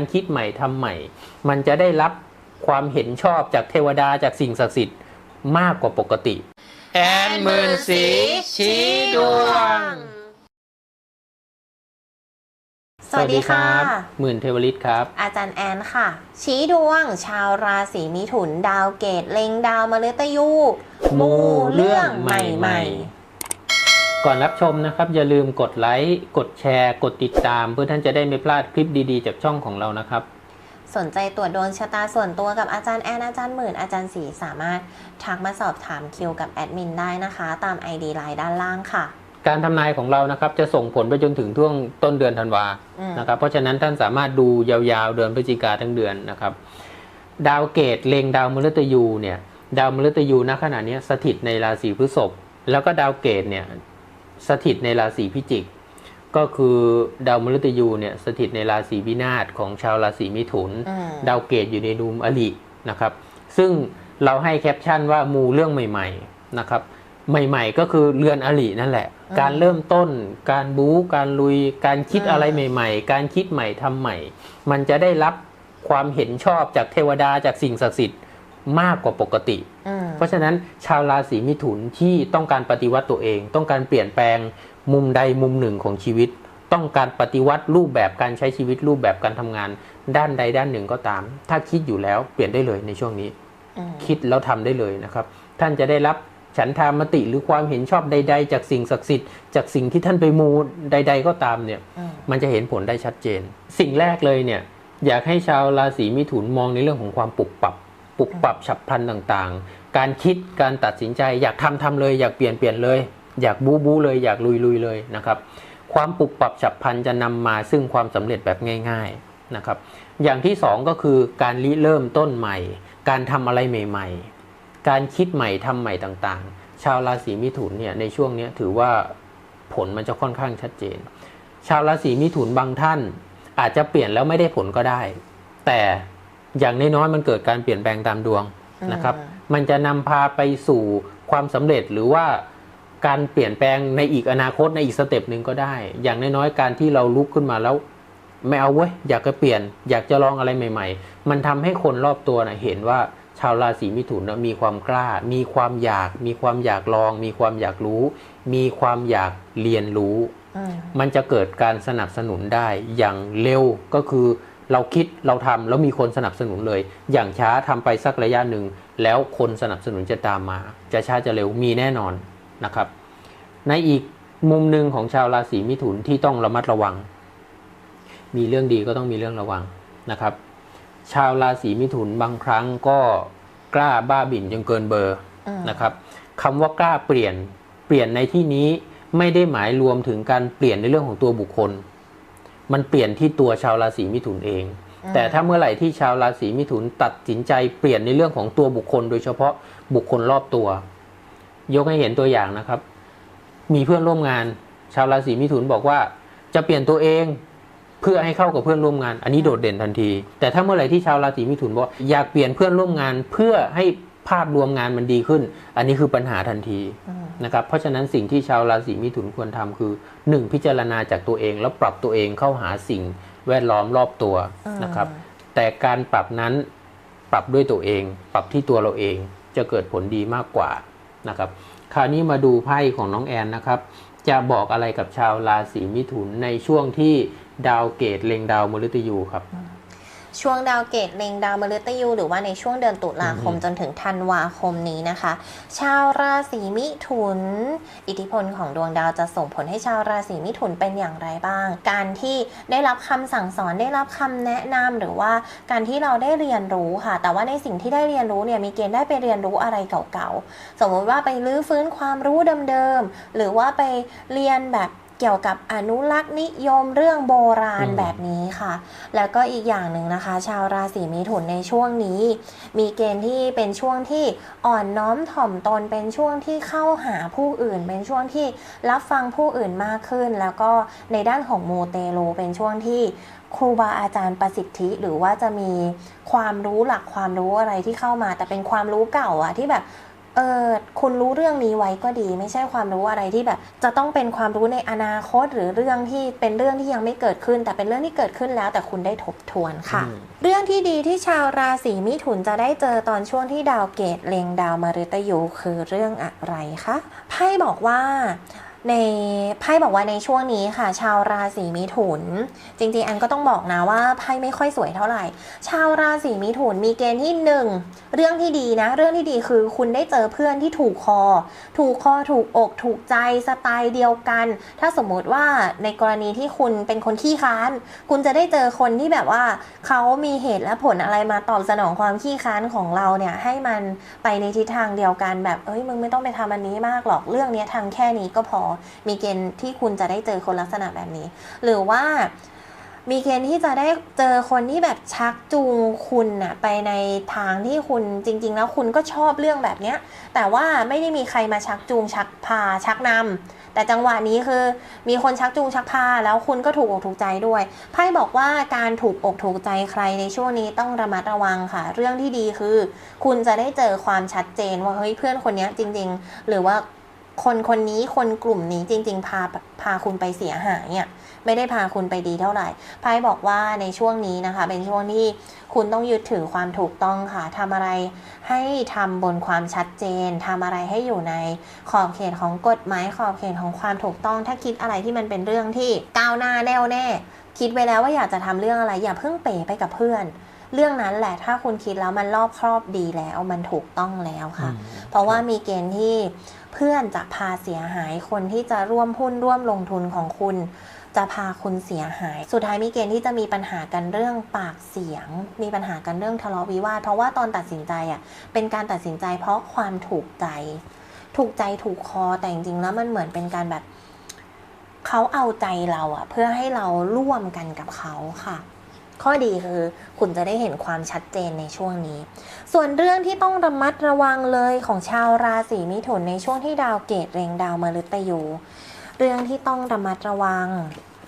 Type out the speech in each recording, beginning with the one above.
การคิดใหม่ทำใหม่ มันจะได้รับความเห็นชอบจากเทวดาจากสิ่งศักดิ์สิทธิ์มากกว่าปกติ แอนหมื่นสีชี้ดวง สวัสดีค่ะ หมื่นเทวฤทธิ์ครับ อาจารย์แอนค่ะ ชี้ดวง ชาวราศีมิถุนดาวเกตเล็งดาวมฤตยู มูเรื่องใหม่ ๆ ก่อนรับชมนะครับ อย่าลืมกดไลค์กดแชร์ กดติดตาม เพื่อท่านจะได้ไม่พลาดคลิปดีๆ จากช่องของเรานะครับ สนใจตรวจดวงชะตาส่วนตัวกับอาจารย์แอนอาจารย์หมื่นอาจารย์สีสามารถทักมาสอบถามคิวกับแอดมินได้นะคะ ตาม ID ไลน์ด้านล่างค่ะ การทำนายของเรานะครับ จะส่งผลไปจนถึงช่วงต้นเดือนธันวาอืม นะครับ เพราะฉะนั้นท่านสามารถดูยาวๆเดือนพฤศจิกาทั้งเดือนนะครับ ดาวเกตเล็งดาวมฤตยูเนี่ย ดาวมฤตยูณขณะนี้สถิตในราศีพฤษภแล้วก็ดาวเกตเนี่ย สถิตในราศีพิจิก ก็คือดาวมฤตยูเนี่ยสถิตในราศีวินาศของชาวราศีมิถุนอืมดาวเกตอยู่ในดูมอลินะครับ ซึ่งเราให้แคปชั่นว่ามูเรื่องใหม่ๆนะครับใหม่ ๆ ก็คือเรือนอลินั่นแหละอืมการเริ่มต้น การบู๊การลุย การคิดอืมอะไรใหม่ ๆ การคิดใหม่ทำใหม่ มันจะได้รับความเห็นชอบจากเทวดาจากสิ่งศักดิ์สิทธิ์ มากกว่าปกติอืมเพราะฉะนั้นชาวราศีมิถุนที่ต้องการปฏิวัติตัวเอง ต้องการเปลี่ยนแปลงมุมใดมุมหนึ่งของชีวิต ต้องการปฏิวัติรูปแบบการใช้ชีวิตรูปแบบการทำงาน ด้านใดด้านหนึ่งก็ตาม ถ้าคิดอยู่แล้วเปลี่ยนได้เลยในช่วงนี้อืมคิดแล้วทำได้เลยนะครับ ท่านจะได้รับฉันทามติหรือความเห็นชอบใด ๆ จากสิ่งศักดิ์สิทธิ์จากสิ่งที่ท่านไปมูใด ๆ ก็ตามเนี่ยอืมมันจะเห็นผลได้ชัดเจน สิ่งแรกเลยเนี่ยอยากให้ชาวราศีมิถุนมองในเรื่องของความปรับปรับ ปรับปรับฉับพลันต่างๆ การคิดการตัดสินใจอยากทำทำเลย อยากเปลี่ยนเปลี่ยนเลย อยากบู๊บู๊เลยอยากลุยลุยเลยนะครับ ความปรับปรับฉับพลันจะนำมาซึ่งความสำเร็จแบบง่าย ๆนะครับ อย่างที่สองก็คือการริเริ่มต้นใหม่ การทำอะไรใหม่ ๆ การคิดใหม่ทำใหม่ต่างๆ ชาวราศีมิถุนเนี่ยในช่วงนี้ถือว่าผลมันจะค่อนข้างชัดเจน ชาวราศีมิถุนบางท่านอาจจะเปลี่ยนแล้วไม่ได้ผลก็ได้ แต่ อย่างน้อยๆมันเกิดการเปลี่ยนแปลงตามดวงนะครับอืมมันจะนำพาไปสู่ความสำเร็จหรือว่าการเปลี่ยนแปลงในอีกอนาคตในอีกสเต็ปหนึ่งก็ได้ อย่างน้อยๆการที่เราลุกขึ้นมาแล้วไม่เอาเว้ยอยากจะเปลี่ยน อยากจะลองอะไรใหม่ ๆ มันทำให้คนรอบตัวนะเห็นว่าชาวราศีมิถุนนะมีความกล้า มีความอยาก มีความอยากลอง มีความอยากรู้ มีความอยากเรียนรู้อืมมันจะเกิดการสนับสนุนได้อย่างเร็วก็คือ เราคิดเราทำแล้วมีคนสนับสนุนเลย อย่างช้าทำไปสักระยะหนึ่ง แล้วคนสนับสนุนจะตามมา จะช้าจะเร็วมีแน่นอนนะครับ ในอีกมุมหนึ่งของชาวราศีมิถุนที่ต้องระมัดระวัง มีเรื่องดีก็ต้องมีเรื่องระวังนะครับ ชาวราศีมิถุนบางครั้งก็กล้าบ้าบิ่นจนเกินเบอร์อืมนะครับคำว่ากล้าเปลี่ยนเปลี่ยนในที่นี้ไม่ได้หมายรวมถึงการเปลี่ยนในเรื่องของตัวบุคคล มันเปลี่ยนที่ตัวชาวราศีมิถุนเอง แต่ถ้าเมื่อไหร่ที่ชาวราศีมิถุนตัดสินใจเปลี่ยนในเรื่องของตัวบุคคล โดยเฉพาะบุคคลรอบตัว ยกให้เห็นตัวอย่างนะครับ มีเพื่อนร่วมงาน ชาวราศีมิถุนบอกว่าจะเปลี่ยนตัวเองเพื่อให้เข้ากับเพื่อนร่วมงาน อันนี้โดดเด่นทันที แต่ถ้าเมื่อไหร่ที่ชาวราศีมิถุนบอกว่าอยากเปลี่ยนเพื่อนร่วมงานเพื่อให้ ภาพรวมงานมันดีขึ้น อันนี้คือปัญหาทันทีอืมนะครับเพราะฉะนั้นสิ่งที่ชาวราศีมิถุนควรทำคือ 1. พิจารณาจากตัวเองแล้วปรับตัวเองเข้าหาสิ่งแวดล้อมรอบตัวนะครับ แต่การปรับนั้นปรับด้วยตัวเอง ปรับที่ตัวเราเองจะเกิดผลดีมากกว่านะครับ คราวนี้มาดูไพ่ของน้องแอนนะครับ จะบอกอะไรกับชาวราศีมิถุนในช่วงที่ดาวเกตเล็งดาวมฤตยูครับ ช่วงดาวเกตเล็งดาวมฤตยูหรือว่าในช่วงเดือนตุลาคมอือฮึจนถึงธันวาคมนี้นะคะ ชาวราศีมิถุน อิทธิพลของดวงดาวจะส่งผลให้ชาวราศีมิถุนเป็นอย่างไรบ้าง การที่ได้รับคำสั่งสอนได้รับคำแนะนำหรือว่าการที่เราได้เรียนรู้ค่ะ แต่ว่าในสิ่งที่ได้เรียนรู้เนี่ยมีเกณฑ์ได้ไปเรียนรู้อะไรเก่าๆ สมมติว่าไปรื้อฟื้นความรู้เดิมๆหรือว่าไปเรียนแบบ เกี่ยวกับอนุรักษ์นิยมเรื่องโบราณอืมแบบนี้ค่ะ แล้วก็อีกอย่างหนึ่งนะคะ ชาวราศีมิถุนในช่วงนี้ มีเกณฑ์ที่เป็นช่วงที่อ่อนน้อมถ่อมตนเป็นช่วงที่เข้าหาผู้อื่น เป็นช่วงที่รับฟังผู้อื่นมากขึ้น แล้วก็ในด้านของมูเตลูเป็นช่วงที่ครูบาอาจารย์ประสิทธิหรือว่าจะมีความรู้หลักความรู้อะไรที่เข้ามา แต่เป็นความรู้เก่าอะที่แบบ เออคุณรู้เรื่องนี้ไว้ก็ดี ไม่ใช่ความรู้อะไรที่แบบ จะต้องเป็นความรู้ในอนาคตหรือเรื่องที่เป็นเรื่องที่ยังไม่เกิดขึ้น แต่เป็นเรื่องที่เกิดขึ้นแล้ว แต่คุณได้ทบทวนค่ะอืมเรื่องที่ดีที่ชาวราศีมิถุนจะได้เจอตอนช่วงที่ดาวเกตเล็งดาวมฤตยูคือเรื่องอะไรคะไพ่บอกว่า ในไพ่บอกว่าในช่วงนี้ค่ะ ชาวราศีมิถุน จริงๆ อันก็ต้องบอกนะว่าไพ่ไม่ค่อยสวยเท่าไหร่ ชาวราศีมิถุนมีเกณฑ์ที่หนึ่งเรื่องที่ดีนะ เรื่องที่ดีคือคุณได้เจอเพื่อนที่ถูกคอ ถูกคอถูกอกถูกใจสไตล์เดียวกัน ถ้าสมมติว่าในกรณีที่คุณเป็นคนขี้ค้าน คุณจะได้เจอคนที่แบบว่าเขามีเหตุและผลอะไรมาตอบสนองความขี้ค้านของเราเนี่ยให้มันไปในทิศทางเดียวกันแบบเอ้ยมึงไม่ต้องไปทำอันนี้มากหรอกเรื่องเนี้ยทำแค่นี้ก็พอมีเกณฑ์ที่คุณจะได้เจอคนลักษณะแบบนี้ หรือว่ามีเกณฑ์ที่จะได้เจอคนที่แบบชักจูงคุณน่ะไปในทางที่คุณจริง ๆ แล้วคุณก็ชอบเรื่องแบบเนี้ย แต่ว่าไม่ได้มีใครมาชักจูงชักพาชักนำแต่จังหวะนี้คือ มีคนชักจูงชักพาแล้วคุณก็ถูกอกถูกใจด้วยไพ่บอกว่าการถูกอกถูกใจใครในช่วงนี้ต้องระมัดระวังค่ะ เรื่องที่ดีคือ คุณจะได้เจอความชัดเจนว่าเฮ้ยเพื่อนคนนี้จริง ๆ หรือว่า คนคนนี้คนกลุ่มนี้จริง ๆ พาพาคุณไปเสียหายเนี่ยไม่ได้พาคุณไปดีเท่าไหร่ไพ่บอกว่าในช่วงนี้นะคะ เป็นช่วงที่คุณต้องยึดถือความถูกต้องค่ะทำอะไรให้ทำบนความชัดเจนทำอะไรให้อยู่ในขอบเขตของกฎหมายขอบเขตของความถูกต้อง ถ้าคิดอะไรที่มันเป็นเรื่องที่ก้าวหน้าแน่วแน่ คิดไว้แล้วว่าอยากจะทำเรื่องอะไร อย่าเพิ่งเป๋ไปกับเพื่อนเรื่องนั้นแหละถ้าคุณคิดแล้วมันรอบครอบดีแล้วมันถูกต้องแล้วค่ะ เพราะว่ามีเกณฑ์ที่ เพื่อนจะพาเสียหายคนที่จะร่วมหุ้นร่วมลงทุนของคุณ จะพาคุณเสียหาย สุดท้ายมีเกณฑ์ที่จะมีปัญหากันเรื่องปากเสียง มีปัญหากันเรื่องทะเลาะวิวาทเพราะว่าตอนตัดสินใจอะเป็นการตัดสินใจเพราะความถูกใจ ถูกใจถูกคอแต่จริงๆแล้วมันเหมือนเป็นการแบบเขาเอาใจเราอะ เพื่อให้เราร่วมกันกับเขาค่ะ ข้อดีคือคุณจะได้เห็นความชัดเจนในช่วงนี้ ส่วนเรื่องที่ต้องระมัดระวังเลยของชาวราศีมิถุนในช่วงที่ดาวเกตเรงดาวมฤตยู เรื่องที่ต้องระมัดระวัง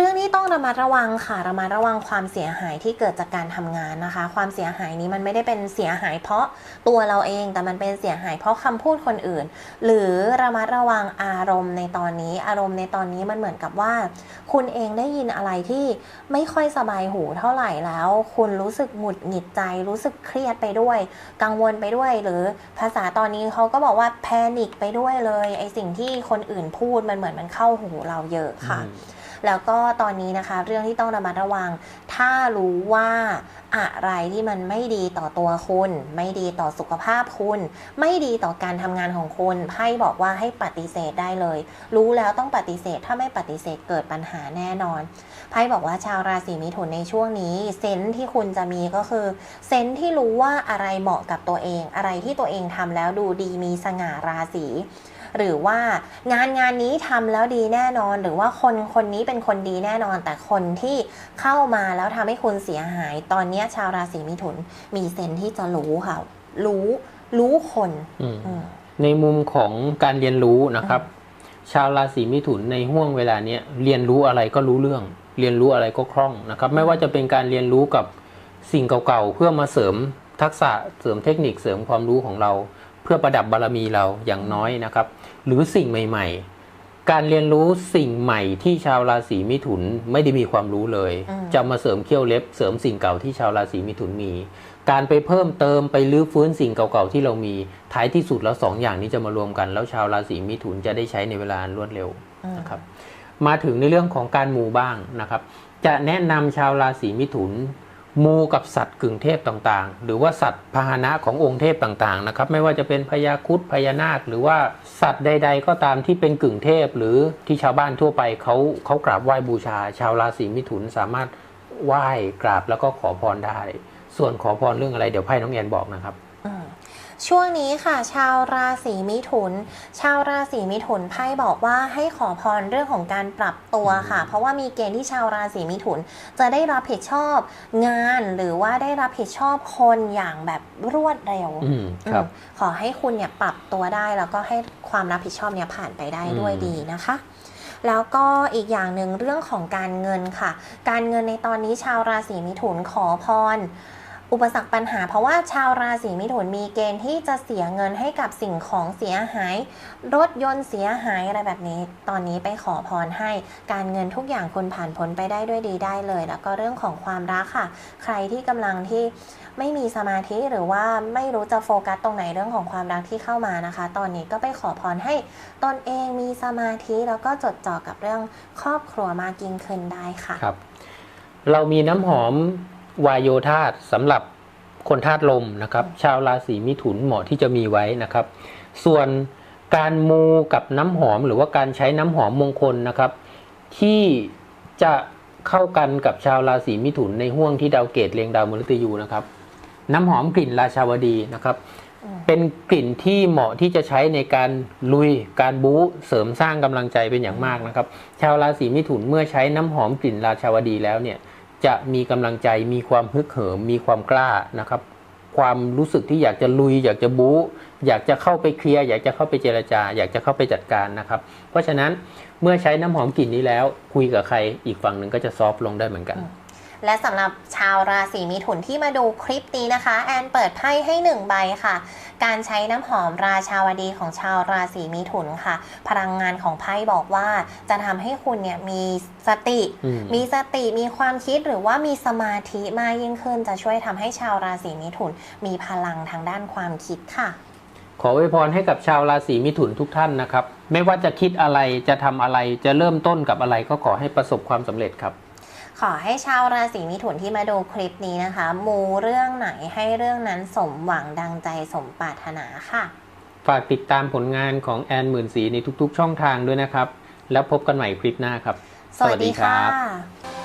เรื่องที่ต้องระมัดระวังค่ะระมัดระวังความเสียหายที่เกิดจากการทำงานนะคะ ความเสียหายนี้มันไม่ได้เป็นเสียหายเพราะตัวเราเองแต่มันเป็นเสียหายเพราะคำพูดคนอื่น หรือระมัดระวังอารมณ์ในตอนนี้ อารมณ์ในตอนนี้มันเหมือนกับว่า คุณเองได้ยินอะไรที่ไม่ค่อยสบายหูเท่าไหร่แล้ว คุณรู้สึกหงุดหงิดใจ รู้สึกเครียดไปด้วย กังวลไปด้วย หรือภาษาตอนนี้เขาก็บอกว่าแพนิคไปด้วยเลยไอสิ่งที่คนอื่นพูดมันเหมือนมันเข้าหูเราเยอะค่ะ แล้วก็ตอนนี้นะคะ เรื่องที่ต้องระมัดระวัง ถ้ารู้ว่าอะไรที่มันไม่ดีต่อตัวคุณ ไม่ดีต่อสุขภาพคุณ ไม่ดีต่อการทำงานของคุณไพ่บอกว่าให้ปฏิเสธได้เลย รู้แล้วต้องปฏิเสธถ้าไม่ปฏิเสธเกิดปัญหาแน่นอนไพ่บอกว่าชาวราศีมิถุนในช่วงนี้ เซนที่คุณจะมีก็คือ เซนที่รู้ว่าอะไรเหมาะกับตัวเอง อะไรที่ตัวเองทำแล้วดูดีมีสง่าราศี หรือว่างานงานนี้ทำแล้วดีแน่นอน หรือว่าคนคนนี้เป็นคนดีแน่นอน แต่คนที่เข้ามาแล้วทำให้คุณเสียหาย ตอนเนี้ยชาวราศีมิถุนมีเซนส์ที่จะรู้ค่ะ รู้รู้คนอืมอืมในมุมของการเรียนรู้นะครับ ชาวราศีมิถุนในห่วงเวลาเนี้ยเรียนรู้อะไรก็รู้เรื่อง เรียนรู้อะไรก็คล่องนะครับ ไม่ว่าจะเป็นการเรียนรู้กับสิ่งเก่าๆเพื่อมาเสริมทักษะเสริมเทคนิคเสริมความรู้ของเราเพื่อประดับบารมีเราอย่างน้อยนะครับ หรือสิ่งใหม่ ๆ การเรียนรู้สิ่งใหม่ที่ชาวราศีมิถุนไม่ได้มีความรู้เลยอืมจะมาเสริมเขี้ยวเล็บ เสริมสิ่งเก่าที่ชาวราศีมิถุนมี การไปเพิ่มเติมไปรื้อฟื้นสิ่งเก่าๆที่เรามีท้ายที่สุดแล้วสองอย่างนี้จะมารวมกัน แล้วชาวราศีมิถุนจะได้ใช้ในเวลาอันรวดเร็วอืมนะครับมาถึงในเรื่องของการมูบ้างนะครับ จะแนะนำชาวราศีมิถุน มูกับสัตว์กึ่งเทพต่างๆ หรือว่าสัตว์พาหนะขององค์เทพต่างๆนะครับไม่ว่าจะเป็นพญาคุดพญานาค หรือว่าสัตว์ใด ๆ ก็ตามที่เป็นกึ่งเทพ หรือที่ชาวบ้านทั่วไปเขาเขากราบไหว้บูชา ชาวราศีมิถุนสามารถไหว้กราบแล้วก็ขอพรได้ ส่วนขอพรเรื่องอะไรเดี๋ยวไพ่น้องแอนบอกนะครับ ช่วงนี้ค่ะ ชาวราศีมิถุน ชาวราศีมิถุนไพ่บอกว่าให้ขอพรเรื่องของการปรับตัวค่ะ เพราะว่ามีเกณฑ์ที่ชาวราศีมิถุน จะได้รับผิดชอบงานหรือว่าได้รับผิดชอบคนอย่างแบบรวดเร็วอืมครับอืมขอให้คุณเนี่ยปรับตัวได้แล้วก็ให้ความรับผิดชอบเนี่ยผ่านไปได้ด้วยอืมดีนะคะแล้วก็อีกอย่างหนึ่งเรื่องของการเงินค่ะ การเงินในตอนนี้ชาวราศีมิถุนขอพร อุปสรรคปัญหาเพราะว่าชาวราศีมิถุนมีเกณฑ์ที่จะเสียเงินให้กับสิ่งของเสียหาย รถยนต์เสียหายอะไรแบบนี้ ตอนนี้ไปขอพรให้การเงินทุกอย่างคุณผ่านพ้นไปได้ด้วยดีได้เลย แล้วก็เรื่องของความรักค่ะ ใครที่กำลังที่ไม่มีสมาธิหรือว่าไม่รู้จะโฟกัสตรงไหนเรื่องของความรักที่เข้ามานะคะ ตอนนี้ก็ไปขอพรให้ตนเองมีสมาธิแล้วก็จดจ่อกับเรื่องครอบครัวมากยิ่งขึ้นได้ค่ะครับ เรามีน้ำหอม วายโยธาตสำหรับคนธาตุลมนะครับ ชาวราศีมิถุนเหมาะที่จะมีไว้นะครับ ส่วนการมูกับน้ำหอมหรือว่าการใช้น้ำหอมมงคลนะครับ ที่จะเข้ากันกับชาวราศีมิถุนในห่วงที่ดาวเกตเรียงดาวมฤตยูนะครับ น้ำหอมกลิ่นราชาวดีนะครับอืมเป็นกลิ่นที่เหมาะที่จะใช้ในการลุยการบู๊เสริมสร้างกำลังใจเป็นอย่างมากนะครับ ชาวราศีมิถุนเมื่อใช้น้ำหอมกลิ่นราชาวดีแล้วเนี่ย จะมีกำลังใจมีความฮึกเหิมมีความกล้านะครับ ความรู้สึกที่อยากจะลุย อยากจะบู๊อยากจะเข้าไปเคลียร์อยากจะเข้าไปเจรจา อยากจะเข้าไปจัดการนะครับ เพราะฉะนั้นเมื่อใช้น้ำหอมกลิ่นนี้แล้ว คุยกับใครอีกฝั่งหนึ่งก็จะซอฟต์ลงได้เหมือนกัน และสำหรับชาวราศีมิถุนที่มาดูคลิปนี้นะคะ แอนเปิดไพ่ให้หนึ่งใบค่ะ การใช้น้ำหอมราชาวดีของชาวราศีมิถุนค่ะ พลังงานของไพ่บอกว่าจะทำให้คุณเนี่ยมีสติอืมมีสติมีความคิดหรือว่ามีสมาธิมากยิ่งขึ้น จะช่วยทำให้ชาวราศีมิถุน มีพลังทางด้านความคิดค่ะ ขออวยพรให้กับชาวราศีมิถุนทุกท่านนะครับ ไม่ว่าจะคิดอะไรจะทำอะไรจะเริ่มต้นกับอะไรก็ขอให้ประสบความสำเร็จครับ ขอให้ชาวราศีมิถุนที่มาดูคลิปนี้นะคะ มูเรื่องไหนให้เรื่องนั้นสมหวังดังใจสมปรารถนาค่ะ ฝากติดตามผลงานของแอนหมื่นสีในทุกๆ ช่องทางด้วยนะครับ แล้วพบกันใหม่คลิปหน้าครับ สวัสดีค่ะ